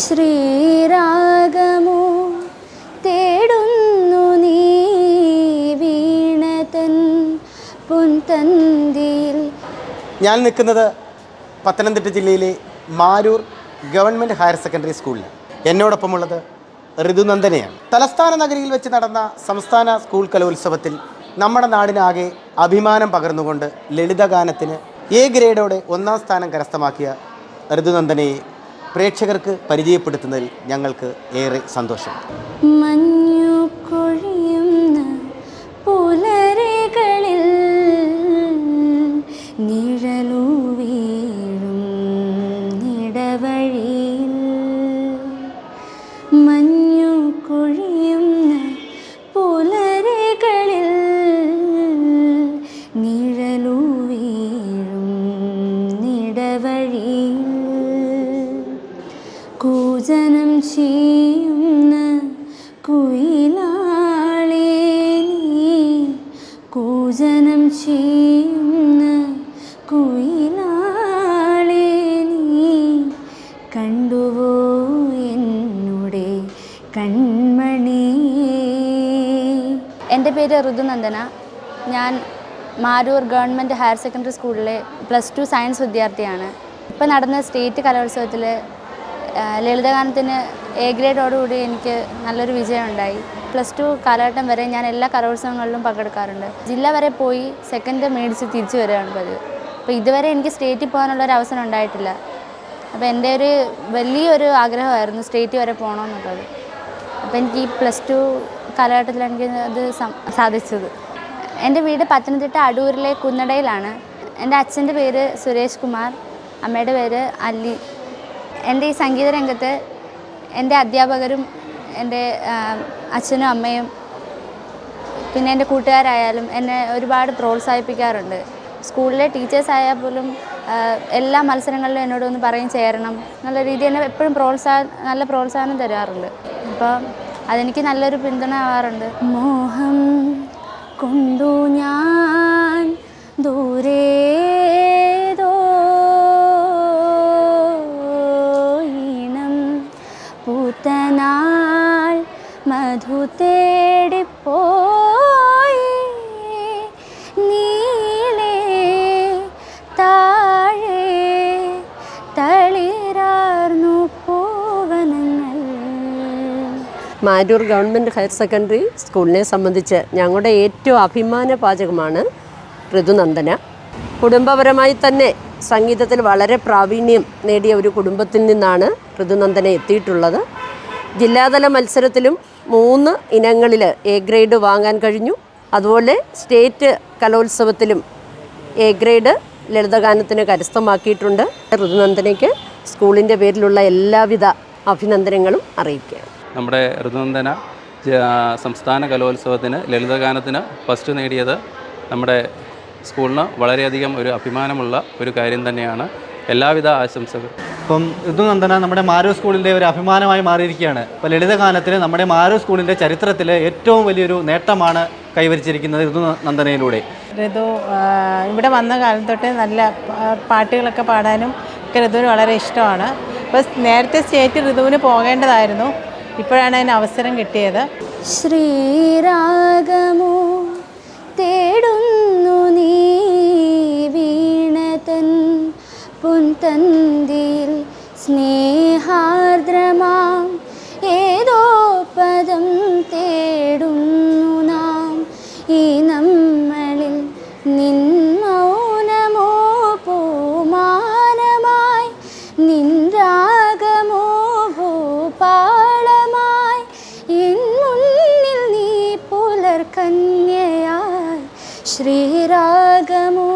ശ്രീരാഗമോ തേടുന്നു നീ വീണതൻ പുൻതന്തിയിൽ. ഞാൻ നിൽക്കുന്നത് പത്തനംതിട്ട ജില്ലയിലെ മാരൂർ ഗവൺമെന്റ് ഹയർ സെക്കൻഡറി സ്കൂളിൽ. എന്നോടൊപ്പമുള്ളത് ഋതുനന്ദനയാണ്. തലസ്ഥാന നഗരിയിൽ വെച്ച് നടന്ന സംസ്ഥാന സ്കൂൾ കലോത്സവത്തിൽ നമ്മുടെ നാടിനാകെ അഭിമാനം പകർന്നുകൊണ്ട് ലളിതഗാനത്തിന് എ ഗ്രേഡോടെ ഒന്നാം സ്ഥാനം കരസ്ഥമാക്കിയ ഋതുനന്ദനയെ പ്രേക്ഷകർക്ക് പരിചയപ്പെടുത്തുന്നതിൽ ഞങ്ങൾക്ക് ഏറെ സന്തോഷം. കൂജനം ചെയ്യുന്ന കുയിലാളേ നീ. കൂജനം ചെയ്യുന്ന കുയിലാളേ നീ. കണ്ടുവോ എന്നുടെ കൺമണി. എന്റെ പേര് ഋതുനന്ദന. ഞാൻ മാരൂർ ഗവൺമെന്റ് ഹയർ സെക്കൻഡറി സ്കൂളിലെ പ്ലസ് ടു സയൻസ് വിദ്യാർത്ഥിയാണ്. ഇപ്പം നടന്ന സ്റ്റേറ്റ് കലോത്സവത്തിൽ ലളിതഗാനത്തിന് എ ഗ്രേഡോടുകൂടി എനിക്ക് നല്ലൊരു വിജയം ഉണ്ടായി പ്ലസ് ടു കാലഘട്ടം വരെ ഞാൻ എല്ലാ കലോത്സവങ്ങളിലും പങ്കെടുക്കാറുണ്ട്. ജില്ല വരെ പോയി സെക്കൻഡ് മേടിച്ച് തിരിച്ചു വരികയാണ് പതിവ്. അപ്പോൾ ഇതുവരെ എനിക്ക് സ്റ്റേറ്റിൽ പോകാനുള്ള ഒരു അവസരം ഉണ്ടായിട്ടില്ല. അപ്പോൾ എന്റെ ഒരു വലിയൊരു ആഗ്രഹമായിരുന്നു സ്റ്റേറ്റ് വരെ പോകണമെന്നുള്ളത്. അപ്പോൾ എനിക്ക് ഈ പ്ലസ് ടു കാലഘട്ടത്തിൽ എനിക്ക് അത് സാധിച്ചത്. എന്റെ വീട് പത്തനംതിട്ട അടൂരിലെ കുന്നടയിലാണ്. എന്റെ അച്ഛന്റെ പേര് സുരേഷ് കുമാർ. അമ്മയുടെ പേര് അല്ലി. എന്റെ ഈ സംഗീത രംഗത്ത് എന്റെ അധ്യാപകരും എന്റെ അച്ഛനും അമ്മയും പിന്നെ എന്റെ കൂട്ടുകാരായാലും എന്നെ ഒരുപാട് പ്രോത്സാഹിപ്പിക്കാറുണ്ട്. സ്കൂളിലെ ടീച്ചേഴ്സ് ആയാൽ പോലും എല്ലാ മത്സരങ്ങളിലും എന്നോട് ഒന്ന് പറയും ചേരണം. നല്ല രീതിയിൽ തന്നെ എപ്പോഴും പ്രോത്സാഹ നല്ല പ്രോത്സാഹനം തരാറുണ്ട്. അപ്പോൾ അതെനിക്ക് നല്ലൊരു പിന്തുണ ആവാറുണ്ട് മോഹം കൊണ്ടു ഞാൻ ദൂരേതോ തേടിപ്പോയി. നീലേ താഴെ തളിരാർന്നു പൂവനങ്ങൾ. മാരൂർ ഗവൺമെന്റ് ഹയർ സെക്കൻഡറി സ്കൂളിനെ സംബന്ധിച്ച് ഞങ്ങളുടെ ഏറ്റവും അഭിമാന പാചകമാണ് ഋതുനന്ദന. കുടുംബപരമായി തന്നെ സംഗീതത്തിൽ വളരെ പ്രാവീണ്യം നേടിയ ഒരു കുടുംബത്തിൽ നിന്നാണ് ഋതുനന്ദന എത്തിയിട്ടുള്ളത്. ജില്ലാതല മത്സരത്തിലും മൂന്ന് ഇനങ്ങളിൽ എ ഗ്രേഡ് വാങ്ങാൻ കഴിഞ്ഞു. അതുപോലെ സ്റ്റേറ്റ് കലോത്സവത്തിലും എ ഗ്രേഡ് ലളിതഗാനത്തിന് കരസ്ഥമാക്കിയിട്ടുണ്ട്. ഋതുനന്ദനയ്ക്ക് സ്കൂളിന്റെ പേരിലുള്ള എല്ലാവിധ അഭിനന്ദനങ്ങളും അറിയിക്കുകയാണ്. നമ്മുടെ ഋതുനന്ദന സംസ്ഥാന കലോത്സവത്തിന് ലളിതഗാനത്തിന് ഫസ്റ്റ് നേടിയത് നമ്മുടെ സ്കൂളിന് വളരെയധികം ഒരു അഭിമാനമുള്ള ഒരു കാര്യം തന്നെയാണ്. എല്ലാവിധ ആശംസകൾ ഇതും ഋതുനന്ദന നമ്മുടെ മാരോ സ്കൂളിന്റെ ഒരു അഭിമാനമായി മാറിയിരിക്കുകയാണ്. ഇപ്പോൾ ലളിതഗാനത്തിന് നമ്മുടെ മാരോ സ്കൂളിന്റെ ചരിത്രത്തിലെ ഏറ്റവും വലിയൊരു നേട്ടമാണ് കൈവരിച്ചിരിക്കുന്നത് ഋതുനന്ദനയിലൂടെ ഋതു ആ, ഇവിടെ വന്ന കാലം തൊട്ട് നല്ല പാട്ടുകളൊക്കെ പാടാനും ഒക്കെ ഋതുവിന് വളരെ ഇഷ്ടമാണ്. അപ്പോൾ നേരത്തെ സ്റ്റേറ്റ് ഋതുവിന് പോകേണ്ടതായിരുന്നു. ഇപ്പോഴാണ് അതിന് അവസരം കിട്ടിയത്. ശ്രീരാഗമോ സ്നേഹാർദ്രമാം ഏതോ പദം തേടുന്നു നാം. ഈ നമ്മളിൽ നിൻ മൗനമോ പൂമാനമായി നിൻ രാഗമോ ഭൂപാളമായി ഇൻ മുന്നിൽ നീ പുലർക്കന്യയായി ശ്രീരാഗമോ